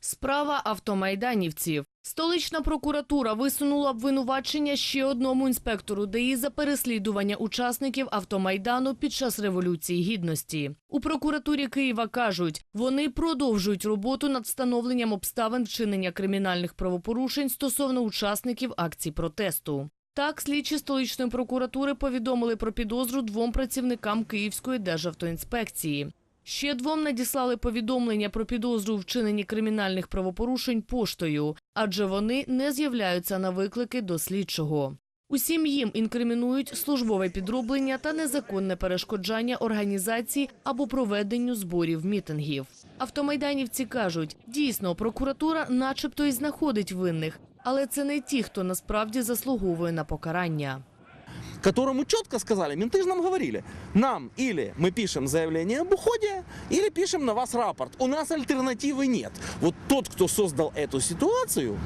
Справа автомайданівців. Столична прокуратура висунула обвинувачення ще одному інспектору ДАІ за переслідування учасників автомайдану під час революції гідності. У прокуратурі Києва кажуть, вони продовжують роботу над встановленням обставин вчинення кримінальних правопорушень стосовно учасників акцій протесту. Так, слідчі столичної прокуратури повідомили про підозру двом працівникам Київської державтоінспекції. Ще двом надіслали повідомлення про підозру у вчиненні кримінальних правопорушень поштою, адже вони не з'являються на виклики до слідчого. Усім їм інкримінують службове підроблення та незаконне перешкоджання організації або проведенню зборів мітингів. Автомайданівці кажуть, дійсно, прокуратура начебто і знаходить винних, але це не ті, хто насправді заслуговує на покарання которому четко сказали, менты же нам говорили, нам или мы пишем заявление об уходе, или пишем на вас рапорт. У нас альтернативы нет. Вот тот, кто создал эту ситуацию,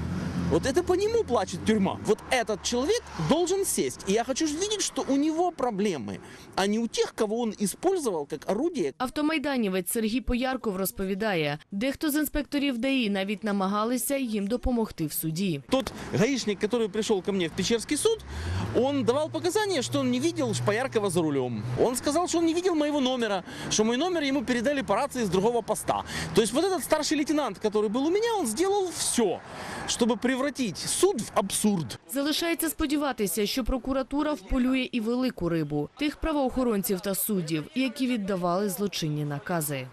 вот это по нему плачет тюрьма. Вот этот человек должен сесть. И я хочу видеть, что у него проблемы, а не у тех, кого он использовал как орудие. Автомайданівець Сергій Поярков розповідає, дехто з інспекторів ДАІ навіть намагалися їм допомогти в суді. Тот гаишник, который пришел ко мне в Печерский суд, он давал показания, что он не видел Шпаяркова за рулем. Он сказал, что он не видел моего номера, что мой номер ему передали по рации с другого поста. То есть вот этот старший лейтенант, который был у меня, он сделал все, чтобы превратить суд в абсурд. Залишається сподіватися, що прокуратура вполює і велику рибу тих правоохоронців та суддів, які віддавали злочинні накази.